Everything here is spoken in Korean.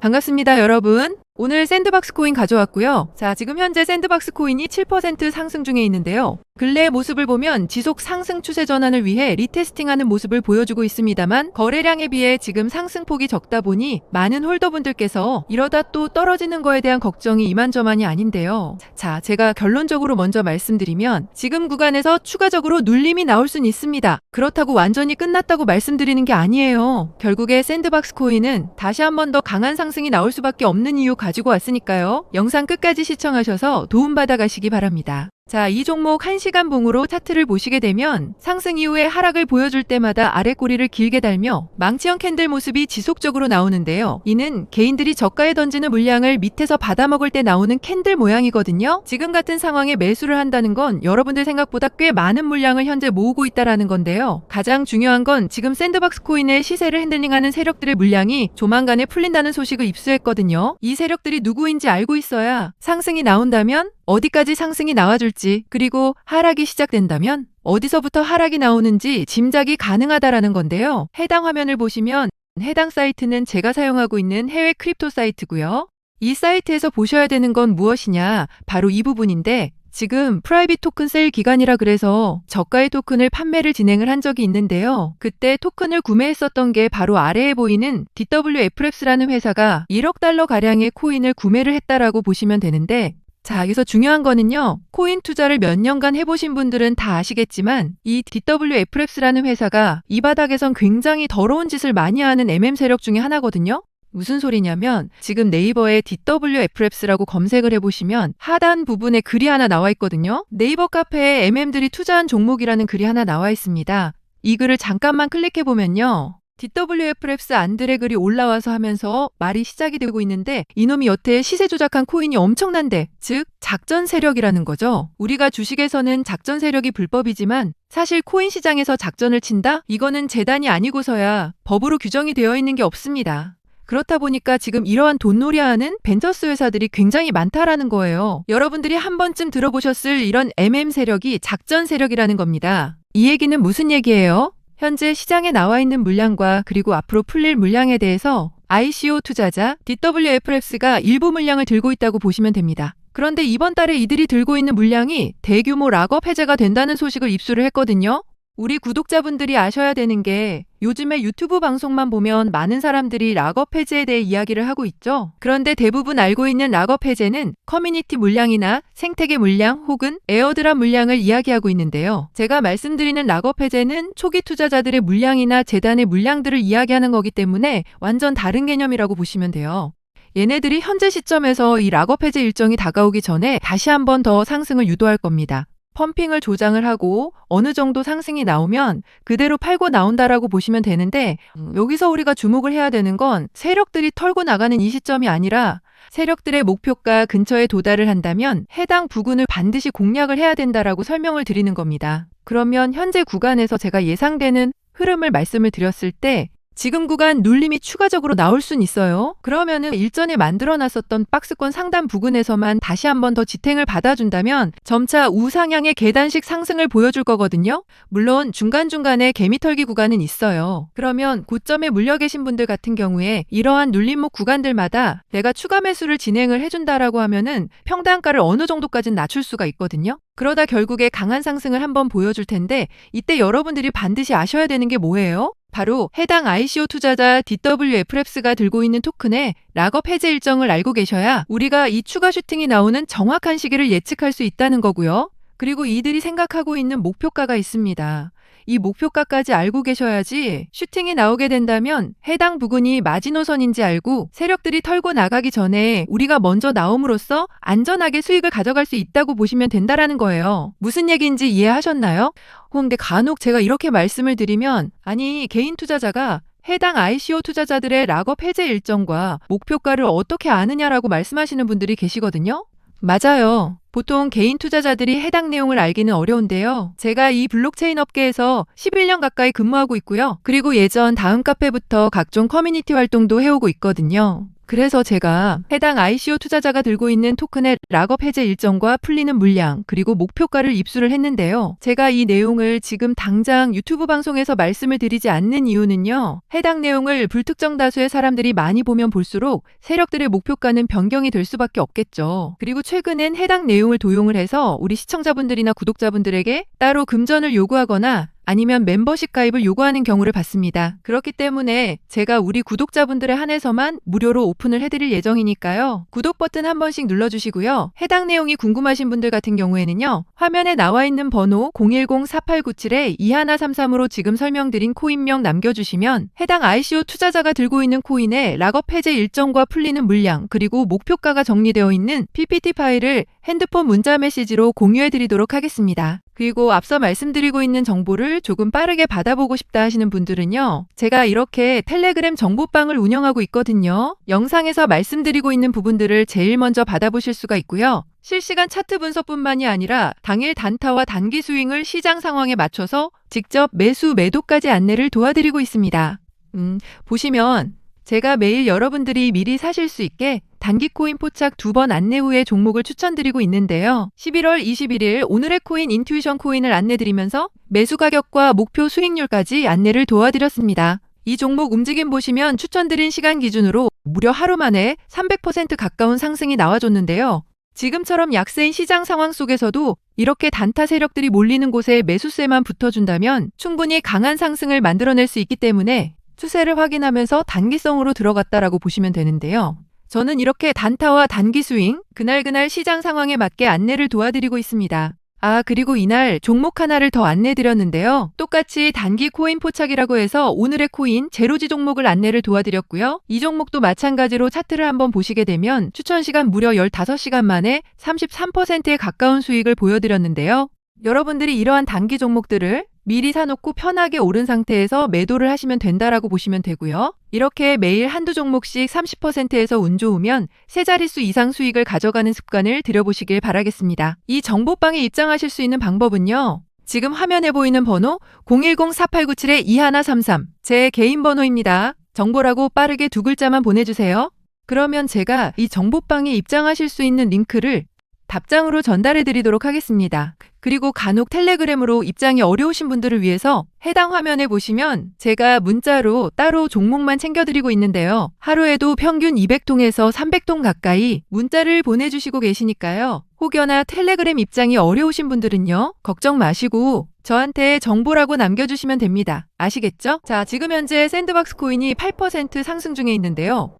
반갑습니다, 여러분. 오늘 샌드박스 코인 가져왔고요. 자, 지금 현재 샌드박스 코인이 7% 상승 중에 있는데요. 근래의 모습을 보면 지속 상승 추세 전환을 위해 리테스팅하는 모습을 보여주고 있습니다만 거래량에 비해 지금 상승폭이 적다 보니 많은 홀더분들께서 이러다 또 떨어지는 거에 대한 걱정이 이만저만이 아닌데요. 자, 제가 결론적으로 먼저 말씀드리면 지금 구간에서 추가적으로 눌림이 나올 순 있습니다. 그렇다고 완전히 끝났다고 말씀드리는 게 아니에요. 결국에 샌드박스 코인은 다시 한 번 더 강한 상승이 나올 수밖에 없는 이유 가지고 왔으니까요. 영상 끝까지 시청하셔서 도움받아 가시기 바랍니다. 자, 이 종목 1시간 봉으로 차트를 보시게 되면 상승 이후에 하락을 보여줄 때마다 아래 꼬리를 길게 달며 망치형 캔들 모습이 지속적으로 나오는데요. 이는 개인들이 저가에 던지는 물량을 밑에서 받아먹을 때 나오는 캔들 모양이거든요. 지금 같은 상황에 매수를 한다는 건 여러분들 생각보다 꽤 많은 물량을 현재 모으고 있다라는 건데요. 가장 중요한 건 지금 샌드박스 코인의 시세를 핸들링하는 세력들의 물량이 조만간에 풀린다는 소식을 입수했거든요. 이 세력들이 누구인지 알고 있어야 상승이 나온다면 어디까지 상승이 나와줄지 그리고 하락이 시작된다면 어디서부터 하락이 나오는지 짐작이 가능하다라는 건데요. 해당 화면을 보시면 해당 사이트는 제가 사용하고 있는 해외 크립토 사이트고요. 이 사이트에서 보셔야 되는 건 무엇이냐? 바로 이 부분인데 지금 프라이빗 토큰 세일 기간이라 그래서 저가의 토큰을 판매를 진행을 한 적이 있는데요. 그때 토큰을 구매했었던 게 바로 아래에 보이는 DWF랩스라는 회사가 1억 달러 가량의 코인을 구매를 했다라고 보시면 되는데 자, 여기서 중요한 거는요. 코인 투자를 몇 년간 해보신 분들은 다 아시겠지만 이 DWF랩스라는 회사가 이 바닥에선 굉장히 더러운 짓을 많이 하는 MM 세력 중에 하나거든요. 무슨 소리냐면 지금 네이버에 DWF랩스라고 검색을 해보시면 하단 부분에 글이 하나 나와 있거든요. 네이버 카페에 MM들이 투자한 종목이라는 글이 하나 나와 있습니다. 이 글을 잠깐만 클릭해보면요. DWF랩스 안드레 글이 올라와서 하면서 말이 시작이 되고 있는데 이놈이 여태 시세 조작한 코인이 엄청난데 즉 작전 세력이라는 거죠. 우리가 주식에서는 작전 세력이 불법이지만 사실 코인 시장에서 작전을 친다? 이거는 재단이 아니고서야 법으로 규정이 되어 있는 게 없습니다. 그렇다 보니까 지금 이러한 돈놀이하는 벤처스 회사들이 굉장히 많다라는 거예요. 여러분들이 한 번쯤 들어보셨을 이런 MM 세력이 작전 세력이라는 겁니다. 이 얘기는 무슨 얘기예요? 현재 시장에 나와 있는 물량과 그리고 앞으로 풀릴 물량에 대해서 ICO 투자자 DWF랩스가 일부 물량을 들고 있다고 보시면 됩니다. 그런데 이번 달에 이들이 들고 있는 물량이 대규모 락업 해제가 된다는 소식을 입수를 했거든요. 우리 구독자분들이 아셔야 되는 게 요즘에 유튜브 방송만 보면 많은 사람들이 락업 해제에 대해 이야기를 하고 있죠. 그런데 대부분 알고 있는 락업 해제는 커뮤니티 물량이나 생태계 물량 혹은 에어드랍 물량을 이야기하고 있는데요. 제가 말씀드리는 락업 해제는 초기 투자자들의 물량이나 재단의 물량들을 이야기하는 거기 때문에 완전 다른 개념이라고 보시면 돼요. 얘네들이 현재 시점에서 이 락업 해제 일정이 다가오기 전에 다시 한번 더 상승을 유도할 겁니다. 펌핑을 조장을 하고 어느 정도 상승이 나오면 그대로 팔고 나온다라고 보시면 되는데 음, 여기서 우리가 주목을 해야 되는 건 세력들이 털고 나가는 이 시점이 아니라 세력들의 목표가 근처에 도달을 한다면 해당 부근을 반드시 공략을 해야 된다라고 설명을 드리는 겁니다. 그러면 현재 구간에서 제가 예상되는 흐름을 말씀을 드렸을 때 지금 구간 눌림이 추가적으로 나올 순 있어요. 그러면은 일전에 만들어 놨었던 박스권 상단 부근에서만 다시 한번 더 지탱을 받아준다면 점차 우상향의 계단식 상승을 보여줄 거거든요. 물론 중간중간에 개미털기 구간은 있어요. 그러면 고점에 물려 계신 분들 같은 경우에 이러한 눌림목 구간들마다 내가 추가 매수를 진행을 해준다라고 하면은 평단가를 어느 정도까지는 낮출 수가 있거든요. 그러다 결국에 강한 상승을 한번 보여줄 텐데 이때 여러분들이 반드시 아셔야 되는 게 뭐예요? 바로 해당 ICO 투자자 DWF랩스가 들고 있는 토큰의 락업 해제 일정을 알고 계셔야 우리가 이 추가 슈팅이 나오는 정확한 시기를 예측할 수 있다는 거고요. 그리고 이들이 생각하고 있는 목표가가 있습니다. 이 목표가까지 알고 계셔야지 슈팅이 나오게 된다면 해당 부근이 마지노선인지 알고 세력들이 털고 나가기 전에 우리가 먼저 나옴으로써 안전하게 수익을 가져갈 수 있다고 보시면 된다라는 거예요. 무슨 얘기인지 이해하셨나요? 근데 간혹 제가 이렇게 말씀을 드리면 아니 개인 투자자가 해당 ICO 투자자들의 락업 해제 일정과 목표가를 어떻게 아느냐라고 말씀하시는 분들이 계시거든요. 맞아요. 보통 개인 투자자들이 해당 내용을 알기는 어려운데요. 제가 이 블록체인 업계에서 11년 가까이 근무하고 있고요. 그리고 예전 다음 카페부터 각종 커뮤니티 활동도 해오고 있거든요. 그래서 제가 해당 ICO 투자자가 들고 있는 토큰의 락업 해제 일정과 풀리는 물량, 그리고 목표가를 입수를 했는데요. 제가 이 내용을 지금 당장 유튜브 방송에서 말씀을 드리지 않는 이유는요. 해당 내용을 불특정 다수의 사람들이 많이 보면 볼수록 세력들의 목표가는 변경이 될 수밖에 없겠죠. 그리고 최근엔 해당 내용 을 도용을 해서 우리 시청자분들이나 구독자분들에게 따로 금전을 요구하거나 아니면 멤버십 가입을 요구하는 경우를 봤습니다. 그렇기 때문에 제가 우리 구독자분들에 한해서만 무료로 오픈을 해드릴 예정이니까요. 구독 버튼 한 번씩 눌러주시고요. 해당 내용이 궁금하신 분들 같은 경우에는요. 화면에 나와 있는 번호 010-4897-2133으로 지금 설명드린 코인명 남겨주시면 해당 ICO 투자자가 들고 있는 코인의 락업 해제 일정과 풀리는 물량 그리고 목표가가 정리되어 있는 PPT 파일을 핸드폰 문자 메시지로 공유해드리도록 하겠습니다. 그리고 앞서 말씀드리고 있는 정보를 조금 빠르게 받아보고 싶다 하시는 분들은요. 제가 이렇게 텔레그램 정보방을 운영하고 있거든요. 영상에서 말씀드리고 있는 부분들을 제일 먼저 받아보실 수가 있고요. 실시간 차트 분석뿐만이 아니라 당일 단타와 단기 스윙을 시장 상황에 맞춰서 직접 매수 매도까지 안내를 도와드리고 있습니다. 음, 보시면 제가 매일 여러분들이 미리 사실 수 있게 단기 코인 포착 두 번 안내 후에 종목을 추천드리고 있는데요. 11월 21일 오늘의 코인 인투이션 코인을 안내드리면서 매수 가격과 목표 수익률까지 안내를 도와드렸습니다. 이 종목 움직임 보시면 추천드린 시간 기준으로 무려 하루 만에 300% 가까운 상승이 나와줬는데요. 지금처럼 약세인 시장 상황 속에서도 이렇게 단타 세력들이 몰리는 곳에 매수세만 붙어준다면 충분히 강한 상승을 만들어낼 수 있기 때문에 추세를 확인하면서 단기성으로 들어갔다라고 보시면 되는데요. 저는 이렇게 단타와 단기 스윙, 그날그날 시장 상황에 맞게 안내를 도와드리고 있습니다. 아, 그리고 이날 종목 하나를 더 안내드렸는데요. 똑같이 단기 코인 포착이라고 해서 오늘의 코인 제로지 종목을 안내를 도와드렸고요. 이 종목도 마찬가지로 차트를 한번 보시게 되면 추천 시간 무려 15시간 만에 33%에 가까운 수익을 보여드렸는데요. 여러분들이 이러한 단기 종목들을 미리 사놓고 편하게 오른 상태에서 매도를 하시면 된다라고 보시면 되고요. 이렇게 매일 한두 종목씩 30%에서 운 좋으면 세 자릿수 이상 수익을 가져가는 습관을 들여보시길 바라겠습니다. 이 정보방에 입장하실 수 있는 방법은요. 지금 화면에 보이는 번호 010-4897-2133 제 개인 번호입니다. 정보라고 빠르게 두 글자만 보내주세요. 그러면 제가 이 정보방에 입장하실 수 있는 링크를 답장으로 전달해 드리도록 하겠습니다. 그리고 간혹 텔레그램으로 입장이 어려우신 분들을 위해서 해당 화면에 보시면 제가 문자로 따로 종목만 챙겨드리고 있는데요. 하루에도 평균 200통에서 300통 가까이 문자를 보내주시고 계시니까요. 혹여나 텔레그램 입장이 어려우신 분들은요. 걱정 마시고 저한테 정보라고 남겨주시면 됩니다. 아시겠죠? 자, 지금 현재 샌드박스 코인이 8% 상승 중에 있는데요.